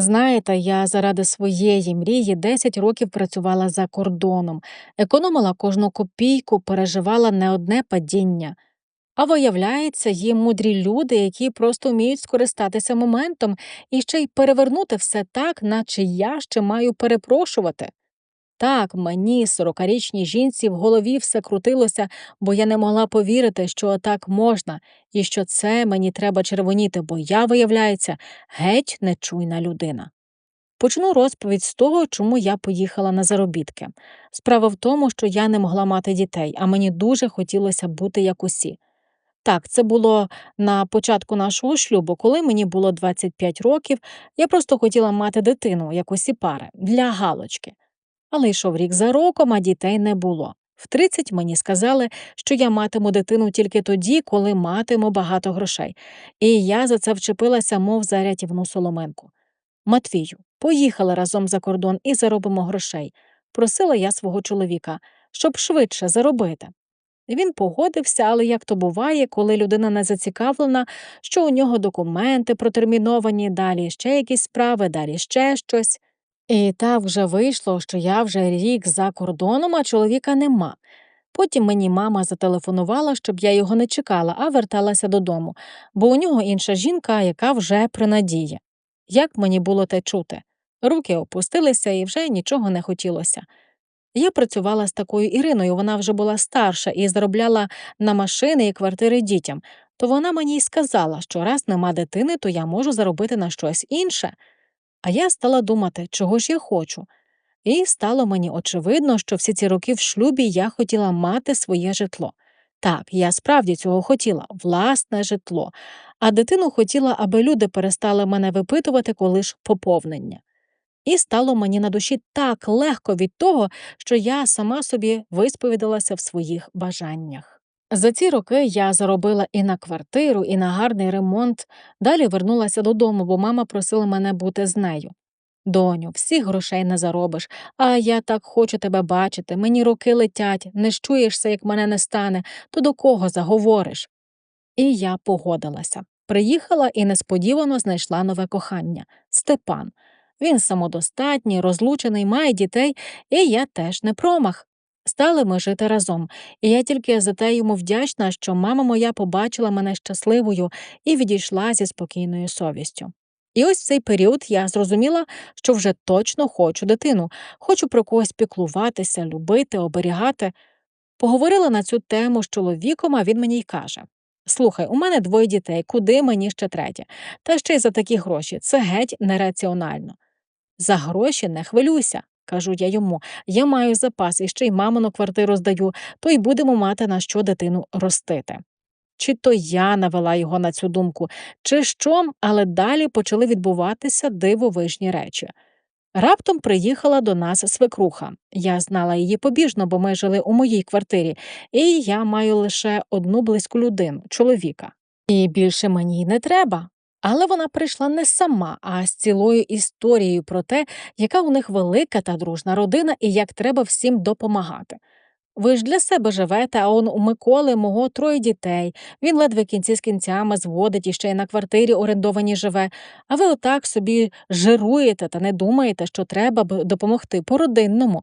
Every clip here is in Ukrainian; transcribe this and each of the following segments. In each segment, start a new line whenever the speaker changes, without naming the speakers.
Знаєте, я заради своєї мрії 10 років працювала за кордоном, економила кожну копійку, переживала не одне падіння. А виявляється, є мудрі люди, які просто вміють скористатися моментом і ще й перевернути все так, наче я ще маю перепрошувати. Так, мені, сорокарічній жінці, в голові все крутилося, бо я не могла повірити, що так можна, і що це мені треба червоніти, бо я, виявляється, геть нечуйна людина. Почну розповідь з того, чому я поїхала на заробітки. Справа в тому, що я не могла мати дітей, а мені дуже хотілося бути як усі. Так, це було на початку нашого шлюбу, коли мені було 25 років, я просто хотіла мати дитину, як усі пари, для галочки. Але йшов рік за роком, а дітей не було. В 30 мені сказали, що я матиму дитину тільки тоді, коли матиму багато грошей, і я за це вчепилася, мов за рятівну соломинку. Матвію, поїхали разом за кордон і заробимо грошей. Просила я свого чоловіка, щоб швидше заробити. Він погодився, але як то буває, коли людина не зацікавлена, що у нього документи протерміновані, далі ще якісь справи, далі ще щось. І так вже вийшло, що я вже рік за кордоном, а чоловіка нема. Потім мені мама зателефонувала, щоб я його не чекала, а верталася додому, бо у нього інша жінка, яка вже при надії. Як мені було те чути? Руки опустилися і вже нічого не хотілося. Я працювала з такою Іриною, вона вже була старша і заробляла на машини і квартири дітям, то вона мені й сказала, що раз нема дитини, то я можу заробити на щось інше. А я стала думати, чого ж я хочу. І стало мені очевидно, що всі ці роки в шлюбі я хотіла мати своє житло. Так, я справді цього хотіла, власне житло, а дитину хотіла, аби люди перестали мене випитувати, коли ж поповнення. І стало мені на душі так легко від того, що я сама собі висповідалася в своїх бажаннях. За ці роки я заробила і на квартиру, і на гарний ремонт. Далі вернулася додому, бо мама просила мене бути з нею. Доню, всіх грошей не заробиш, а я так хочу тебе бачити. Мені роки летять, не щуєшся, як мене не стане, то до кого заговориш? І я погодилася. Приїхала і несподівано знайшла нове кохання Степан. Він самодостатній, розлучений, має дітей, і я теж не промах. Стали ми жити разом, і я тільки за те йому вдячна, що мама моя побачила мене щасливою і відійшла зі спокійною совістю. І ось в цей період я зрозуміла, що вже точно хочу дитину, хочу про когось піклуватися, любити, оберігати. Поговорила на цю тему з чоловіком, а він мені й каже Слухай, у мене двоє дітей, куди мені ще третє? Та ще й за такі гроші. Це геть нераціонально. За гроші не хвилюйся, кажу я йому. Я маю запас і ще й мамину квартиру здаю, то й будемо мати на що дитину ростити. Чи то я навела його на цю думку, чи що, але далі почали відбуватися дивовижні речі. Раптом приїхала до нас свекруха. Я знала її побіжно, бо ми жили у моїй квартирі, і я маю лише одну близьку людину чоловіка. І більше мені й не треба. Але вона прийшла не сама, а з цілою історією про те, яка у них велика та дружна родина і як треба всім допомагати. Ви ж для себе живете, а он у Миколи мого троє дітей. Він ледве кінці з кінцями зводить і ще й на квартирі орендованій живе, а ви отак собі жируєте та не думаєте, що треба б допомогти по родинному.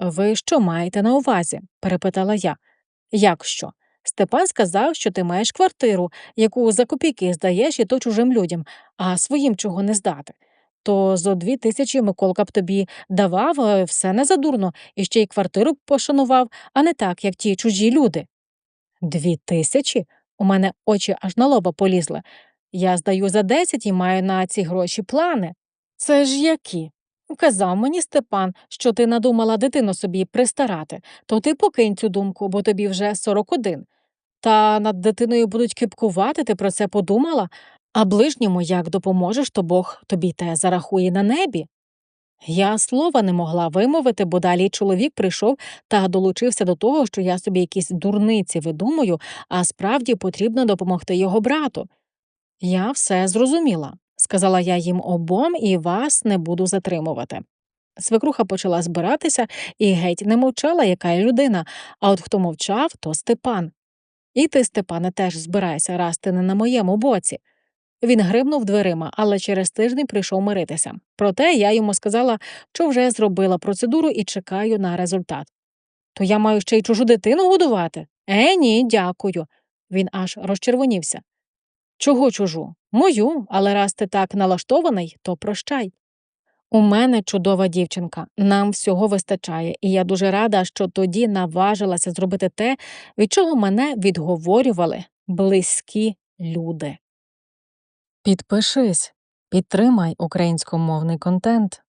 Ви що маєте на увазі? перепитала я. Як що? Степан сказав, що ти маєш квартиру, яку за копійки здаєш і то чужим людям, а своїм чого не здати. То зо дві тисячі Миколка б тобі давав е, все не задурно, і ще й квартиру б пошанував, а не так, як ті чужі люди. Дві тисячі? У мене очі аж на лоба полізли. Я здаю за десять і маю на ці гроші плани. Це ж які? Казав мені Степан, що ти надумала дитину собі пристарати, то ти покинь цю думку, бо тобі вже сорок один. Та над дитиною будуть кипкувати, ти про це подумала, а ближньому як допоможеш, то Бог тобі те зарахує на небі. Я слова не могла вимовити, бо далі чоловік прийшов та долучився до того, що я собі якісь дурниці видумую, а справді потрібно допомогти його брату. Я все зрозуміла, сказала я їм обом і вас не буду затримувати. Свекруха почала збиратися і геть не мовчала, яка людина, а от хто мовчав, то Степан. І ти, Степане, теж збирайся, раз ти не на моєму боці. Він гримнув дверима, але через тиждень прийшов миритися. Проте я йому сказала, що вже зробила процедуру і чекаю на результат. То я маю ще й чужу дитину годувати? Е, ні, дякую. Він аж розчервонівся. Чого чужу? Мою, але раз ти так налаштований, то прощай. У мене чудова дівчинка, нам всього вистачає, і я дуже рада, що тоді наважилася зробити те, від чого мене відговорювали близькі люди. Підпишись, підтримай українськомовний контент.